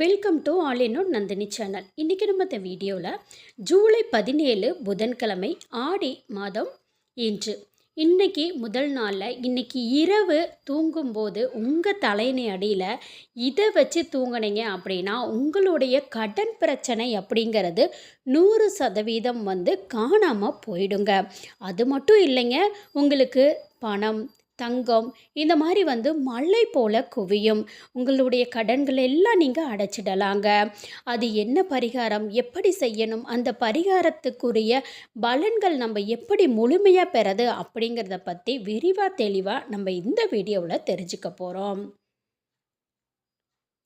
Welcome to all in Nandini channel இன்றைக்கி நம்ம இந்த வீடியோவில் ஜூலை பதினேழு புதன்கிழமை ஆடி மாதம் இன்று. இன்றைக்கி முதல் நாளில் இன்னைக்கு இரவு தூங்கும்போது உங்கள் தலையணை அடியில் இதை வச்சு தூங்கினீங்க அப்படின்னா உங்களுடைய கடன் பிரச்சனை அப்படிங்கிறது நூறு சதவீதம் வந்து காணாமல் போயிடுங்க. அது மட்டும் இல்லைங்க உங்களுக்கு பணம் தங்கம் இந்த மாதிரி வந்து மழை போல குவியும். உங்களுடைய கடன்கள் எல்லாம் நீங்கள் அடைச்சிடலாங்க. அது என்ன பரிகாரம்? எப்படி செய்யணும்? அந்த பரிகாரத்துக்குரிய பலன்கள் நம்ம எப்படி முழுமையாக பெறது? அப்படிங்கிறத பற்றி விரிவாக தெளிவாக நம்ம இந்த வீடியோவில் தெரிஞ்சுக்க போகிறோம்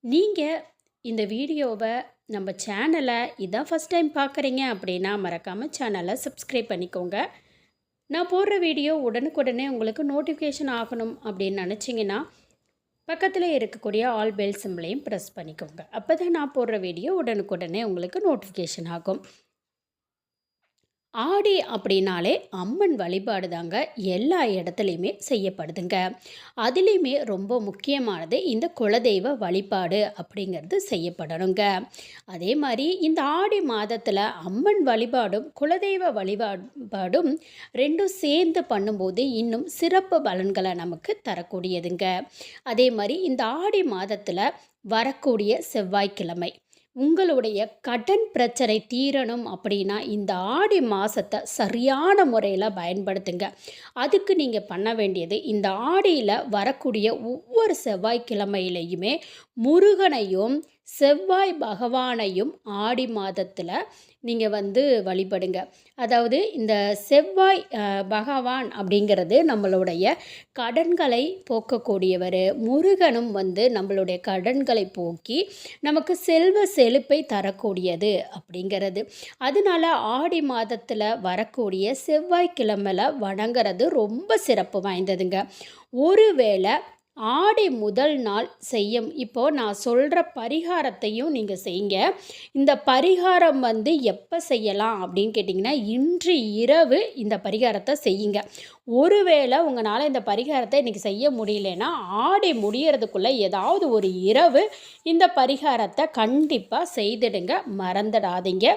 நீங்கள் இந்த வீடியோவை நம்ம சேனலை இதான் ஃபஸ்ட் டைம் பார்க்குறீங்க அப்படின்னா மறக்காமல் சேனலை சப்ஸ்கிரைப் பண்ணிக்கோங்க. நான் போடுற வீடியோ உடனுக்குடனே உங்களுக்கு நோட்டிஃபிகேஷன் ஆகணும் அப்படின்னு நினச்சிங்கன்னா பக்கத்தில் இருக்கக்கூடிய ஆல் பெல் சிம்பிளையும் ப்ரெஸ் பண்ணிக்கோங்க. அப்போ தான் நான் போடுற வீடியோ உடனுக்குடனே உங்களுக்கு நோட்டிஃபிகேஷன் ஆகும். ஆடி அப்படின்னாலே அம்மன் வழிபாடு தாங்க எல்லா இடத்துலையுமே செய்யப்படுதுங்க. அதுலேயுமே ரொம்ப முக்கியமானது இந்த குலதெய்வ வழிபாடு அப்படிங்கிறது செய்யப்படணுங்க. அதே மாதிரி இந்த ஆடி மாதத்தில் அம்மன் வழிபாடும் குலதெய்வ வழிபாடும் ரெண்டும் சேர்ந்து பண்ணும்போது இன்னும் சிறப்பு பலன்களை நமக்கு தரக்கூடியதுங்க. அதே மாதிரி இந்த ஆடி மாதத்தில் வரக்கூடிய செவ்வாய்க்கிழமை உங்களுடைய கடன் பிரச்சனை தீரணும் அப்படின்னா இந்த ஆடி மாதத்தை சரியான முறையில் பயன்படுத்துங்க. அதுக்கு நீங்கள் பண்ண வேண்டியது இந்த ஆடியில் வரக்கூடிய ஒவ்வொரு செவ்வாய்க்கிழமையிலையுமே முருகனையும் செவ்வாய் பகவானையும் ஆடி மாதத்தில் நீங்கள் வந்து வழிபடுங்க. அதாவது இந்த செவ்வாய் பகவான் அப்படிங்கிறது நம்மளுடைய கடன்களை போக்கக்கூடியவர். முருகனும் வந்து நம்மளுடைய கடன்களை போக்கி நமக்கு செல்வ செழிப்பை தரக்கூடியது அப்படிங்கிறது. அதனால ஆடி மாதத்தில் வரக்கூடிய செவ்வாய்க்கிழமையில் வணங்குறது ரொம்ப சிறப்பு வாய்ந்ததுங்க. ஒருவேளை ஆடி முதல் நாள் செய்யும். இப்போது நான் சொல்கிற பரிகாரத்தையும் நீங்கள் செய்யுங்க. இந்த பரிகாரம் வந்து எப்போ செய்யலாம் அப்படின்னு கேட்டிங்கன்னா இன்று இரவு இந்த பரிகாரத்தை செய்யுங்க. ஒருவேளை உங்களால் இந்த பரிகாரத்தை இன்றைக்கி செய்ய முடியலன்னா ஆடி முடியறதுக்குள்ளே ஏதாவது ஒரு இரவு இந்த பரிகாரத்தை கண்டிப்பாக செய்திடுங்க. மறந்துடாதீங்க.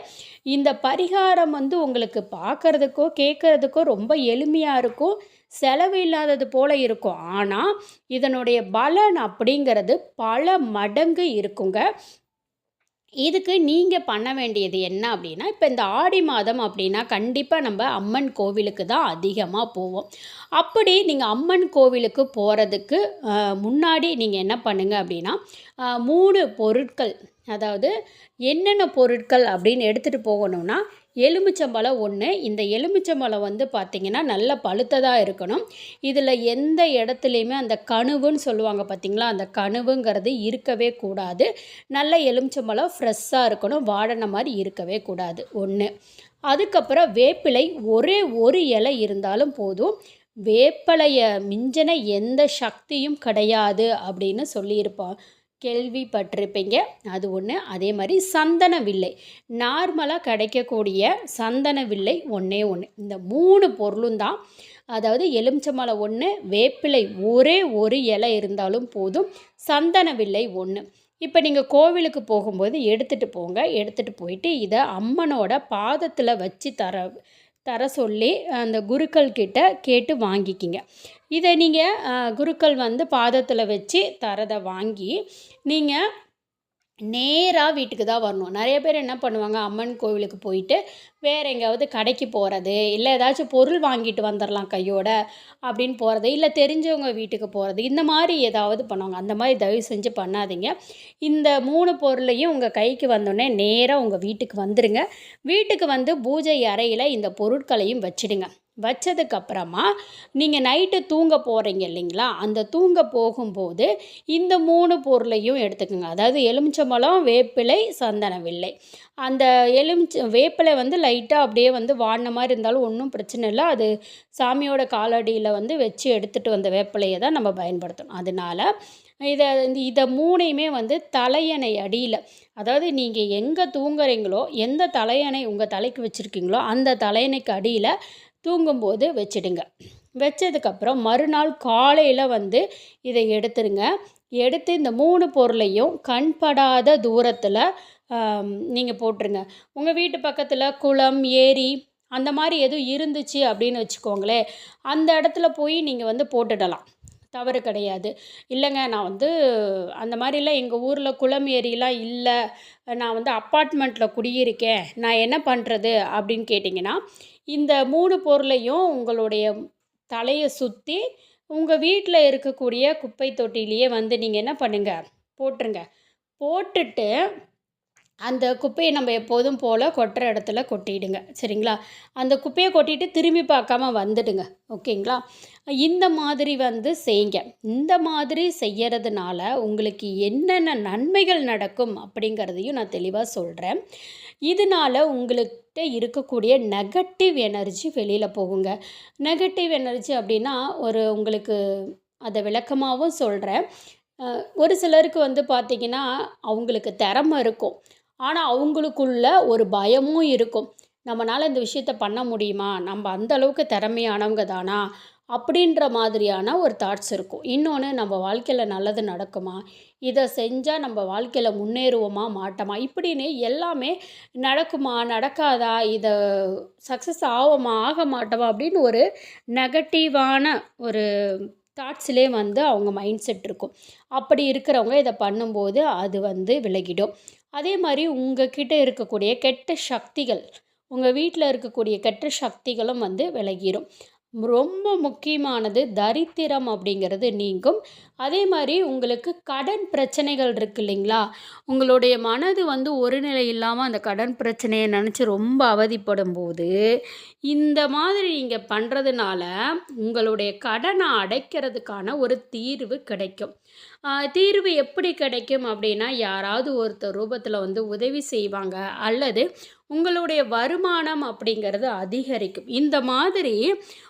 இந்த பரிகாரம் வந்து உங்களுக்கு பார்க்குறதுக்கோ கேட்குறதுக்கோ ரொம்ப எளிமையாக இருக்கும். செலவு இல்லாதது போல் இருக்கும். ஆனால் இதை இதனுடைய பலன் அப்படிங்கிறது பல மடங்கு இருக்குங்க. இதுக்கு நீங்கள் பண்ண வேண்டியது என்ன அப்படின்னா இப்போ இந்த ஆடி மாதம் அப்படின்னா கண்டிப்பாக நம்ம அம்மன் கோவிலுக்கு தான் அதிகமாக போவோம். அப்படி நீங்கள் அம்மன் கோவிலுக்கு போகிறதுக்கு முன்னாடி நீங்கள் என்ன பண்ணுங்கள் அப்படின்னா மூணு பொருட்கள் அதாவது என்னென்ன பொருட்கள் அப்படின்னு எடுத்துகிட்டு போகணும்னா எலுமிச்சம்பழம் ஒன்று இந்த எலுமிச்சம்பழம் வந்து பார்த்திங்கன்னா நல்ல பழுத்ததாக இருக்கணும். இதில் எந்த இடத்துலையுமே அந்த கணுவுன்னு சொல்லுவாங்க பார்த்திங்களா அந்த கணுவுங்கிறது இருக்கவே கூடாது. நல்ல எலுமிச்சம்பழம் ஃப்ரெஷ்ஷாக இருக்கணும். வாடின மாதிரி இருக்கவே கூடாது. ஒன்று அதுக்கப்புறம் வேப்பிலை. ஒரே ஒரு இலை இருந்தாலும் போதும். வேப்பலையை மிஞ்சின எந்த சக்தியும் கிடையாது அப்படின்னு சொல்லியிருப்பான் கேள்விப்பட்டிருப்பீங்க. அது ஒன்று அதே மாதிரி சந்தன வில்லை. நார்மலாக கிடைக்கக்கூடிய சந்தன வில்லை ஒன்றே ஒன்று இந்த மூணு பொருளும் தான். அதாவது எலுமிச்சமலை ஒன்று வேப்பிலை ஒரே ஒரு இலை இருந்தாலும் போதும். சந்தன வில்லை ஒன்று இப்போ நீங்கள் கோவிலுக்கு போகும்போது எடுத்துகிட்டு போங்க. எடுத்துகிட்டு போயிட்டு இதை அம்மனோட பாதத்தில் வச்சு தர தர சொல்லி அந்த குருக்கள் கிட்ட கேட்டு வாங்கிக்கிங்க. இதை நீங்கள் குருக்கள் வந்து பாதத்தில் வச்சு தரதை வாங்கி நீங்கள் நேராக வீட்டுக்கு தான் வரணும். நிறைய பேர் என்ன பண்ணுவாங்க? அம்மன் கோவிலுக்கு போயிட்டு வேறு எங்கேயாவது கடைக்கு போகிறது இல்லை ஏதாச்சும் பொருள் வாங்கிட்டு வந்துடலாம் கையோட அப்படின்னு போகிறது இல்லை தெரிஞ்சவங்க வீட்டுக்கு போகிறது இந்த மாதிரி ஏதாவது பண்ணுவாங்க. அந்த மாதிரி தயவு செஞ்சு பண்ணாதீங்க. இந்த மூணு பொருளையும் உங்கள் கைக்கு வந்தோடனே நேராக உங்கள் வீட்டுக்கு வந்துடுங்க வீட்டுக்கு வந்து பூஜை அறையில் இந்த பொருட்களையும் வச்சுடுங்க. வச்சதுக்கப்புறமா நீங்கள் நைட்டு தூங்க போகிறீங்க இல்லைங்களா? அந்த தூங்க போகும்போது இந்த மூணு பொருளையும் எடுத்துக்கோங்க. அதாவது எலுமிச்சம்பழம் வேப்பிலை சந்தனவில்லை. அந்த எலுமிச்ச வேப்பிலை வந்து லைட்டாக அப்படியே வந்து வாடின மாதிரி இருந்தாலும் ஒன்றும் பிரச்சனை இல்லை. அது சாமியோட காலடியில் வந்து வச்சு எடுத்துகிட்டு வந்த வேப்பிலையை தான் நம்ம பயன்படுத்தணும். அதனால் இதை இந்த இதை மூணையுமே வந்து தலையணை அடியில் அதாவது நீங்கள் எங்கே தூங்குறீங்களோ எந்த தலையணை உங்கள் தலைக்கு வச்சுருக்கீங்களோ அந்த தலையணைக்கு அடியில் தூங்கும்போது வச்சிடுங்க. வச்சதுக்கப்புறம் மறுநாள் காலையில் வந்து இதை எடுத்துருங்க. எடுத்து இந்த மூணு பொருளையும் கண்படாத தூரத்தில் நீங்கள் போட்டுருங்க. உங்கள் வீட்டு பக்கத்தில் குளம் ஏரி அந்த மாதிரி எதுவும் இருந்துச்சு அப்படின்னு வச்சுக்கோங்களேன். அந்த இடத்துல போய் நீங்கள் வந்து போட்டுடலாம். தவறு கிடையாது. இல்லைங்க நான் வந்து அந்த மாதிரிலாம் எங்கள் ஊரில் குளம் ஏரிலாம் இல்லை. நான் வந்து அப்பார்ட்மெண்ட்டில் குடியிருக்கேன். நான் என்ன பண்ணுறது அப்படின்னு கேட்டிங்கன்னா இந்த மூணு பொருளையும் உங்களுடைய தலையை சுற்றி உங்கள் வீட்டில் இருக்கக்கூடிய குப்பை தொட்டிலேயே வந்து நீங்கள் என்ன பண்ணுங்கள் போட்டுருங்க. போட்டுட்டு அந்த குப்பையை நம்ம எப்போதும் போல் கொட்டுற இடத்துல கொட்டிடுங்க சரிங்களா? அந்த குப்பையை கொட்டிட்டு திரும்பி பார்க்காம வந்துடுங்க ஓகேங்களா? இந்த மாதிரி வந்து செய்யுங்க. இந்த மாதிரி செய்யறதுனால உங்களுக்கு என்னென்ன நன்மைகள் நடக்கும் அப்படிங்கிறதையும் நான் தெளிவாக சொல்கிறேன் இதனால் உங்கள்கிட்ட இருக்கக்கூடிய நெகட்டிவ் எனர்ஜி வெளியில் போகுங்க. நெகட்டிவ் எனர்ஜி அப்படின்னா ஒரு உங்களுக்கு அதை விளக்கமாகவும் சொல்கிறேன் ஒரு சிலருக்கு வந்து பார்த்திங்கன்னா அவங்களுக்கு திறமை இருக்கும். ஆனால் அவங்களுக்குள்ள ஒரு பயமும் இருக்கும். நம்மளால் இந்த விஷயத்த பண்ண முடியுமா? நம்ம அந்த அளவுக்கு திறமையானவங்க தானா? அப்படின்ற மாதிரியான ஒரு தாட்ஸ் இருக்கும். இன்னொன்று நம்ம வாழ்க்கையில் நல்லது நடக்குமா? இதை செஞ்சால் நம்ம வாழ்க்கையில் முன்னேறுவோமா? மாட்டோமா? இப்படின்னு எல்லாமே நடக்குமா? நடக்காதா? இதை சக்ஸஸ் ஆகுமா? ஆக மாட்டோமா? அப்படின்னு ஒரு நெகட்டிவான ஒரு தாட்ஸ்லேயே வந்து அவங்க மைண்ட் செட் இருக்கும். அப்படி இருக்கிறவங்க இதை பண்ணும்போது அது வந்து விலகிடும். அதே மாதிரி உங்ககிட்ட இருக்கக்கூடிய கெட்ட சக்திகள் உங்கள் வீட்டில் இருக்கக்கூடிய கெட்ட சக்திகளும் வந்து விலகிடும் ரொம்ப முக்கியமானது தரித்திரம் அப்படிங்கிறது நீங்கும். அதே மாதிரி உங்களுக்கு கடன் பிரச்சனைகள் இருக்கு இல்லைங்களா? உங்களுடைய மனது வந்து ஒரு நிலை இல்லாமல் அந்த கடன் பிரச்சனையை நினச்சி ரொம்ப அவதிப்படும் போது இந்த மாதிரி நீங்கள் பண்ணுறதுனால உங்களுடைய கடனை அடைக்கிறதுக்கான ஒரு தீர்வு கிடைக்கும். தீர்வு எப்படி கிடைக்கும் அப்படின்னா யாராவது ஒருத்தர் ரூபத்தில் வந்து உதவி செய்வாங்க அல்லது உங்களுடைய வருமானம் அப்படிங்கிறது அதிகரிக்கும். இந்த மாதிரி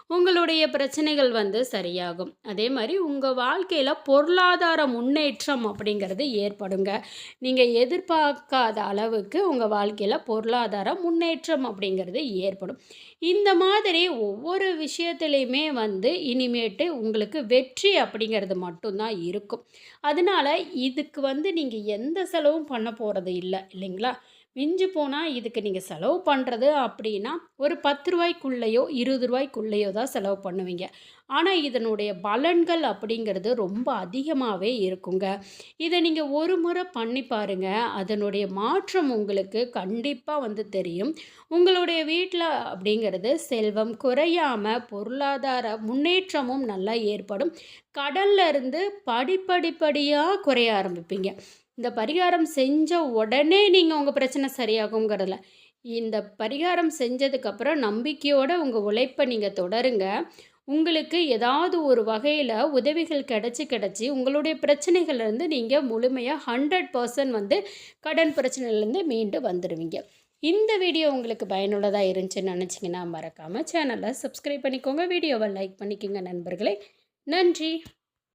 உங்களுடைய பிரச்சனைகள் வந்து சரியாகும். அதே மாதிரி உங்கள் வாழ்க்கையில் பொருளாதார முன்னேற்றம் அப்படிங்கிறது ஏற்படுங்க. நீங்கள் எதிர்பார்க்காத அளவுக்கு உங்கள் வாழ்க்கையில் பொருளாதார முன்னேற்றம் அப்படிங்கிறது ஏற்படும். இந்த மாதிரி ஒவ்வொரு விஷயத்துலையுமே வந்து இனிமேட்டு உங்களுக்கு வெற்றி அப்படிங்கிறது மட்டும்தான் இருக்கும். அதனால் இதுக்கு வந்து நீங்கள் எந்த செலவும் பண்ண போகிறது இல்லை இல்லைங்களா? மிஞ்சு போனால் இதுக்கு நீங்கள் செலவு பண்ணுறது அப்படின்னா ஒரு பத்து ரூபாய்க்குள்ளேயோ இருபது ரூபாய்க்குள்ளேயோ தான் செலவு பண்ணுவீங்க. ஆனால் இதனுடைய பலன்கள் அப்படிங்கிறது ரொம்ப அதிகமாகவே இருக்குங்க. இதை நீங்கள் ஒரு முறை பண்ணி பாருங்கள் அதனுடைய மாற்றம் உங்களுக்கு கண்டிப்பாக வந்து தெரியும். உங்களுடைய வீட்டில் அப்படிங்கிறது செல்வம் குறையாமல் பொருளாதார முன்னேற்றமும் நல்லா ஏற்படும். கடல்ல இருந்து படிப்படிப்படியாக குறைய ஆரம்பிப்பீங்க. இந்த பரிகாரம் செஞ்ச உடனே நீங்கள் உங்கள் பிரச்சனை சரியாகுங்கிறதில்ல இந்த பரிகாரம் செஞ்சதுக்கப்புறம் நம்பிக்கையோடு உங்கள் உழைப்பை நீங்கள் தொடருங்க. உங்களுக்கு ஏதாவது ஒரு வகையில் உதவிகள் கிடச்சி கிடச்சி உங்களுடைய பிரச்சனைகள்லேருந்து நீங்கள் முழுமையாக ஹண்ட்ரட் பர்சன்ட் வந்து கடன் பிரச்சனையிலேருந்து மீண்டு வந்துடுவீங்க இந்த வீடியோ உங்களுக்கு பயனுள்ளதாக இருந்துச்சுன்னு நினச்சிங்கன்னா மறக்காமல் சேனலை சப்ஸ்கிரைப் பண்ணிக்கோங்க. வீடியோவை லைக் பண்ணிக்கோங்க நண்பர்களே. நன்றி.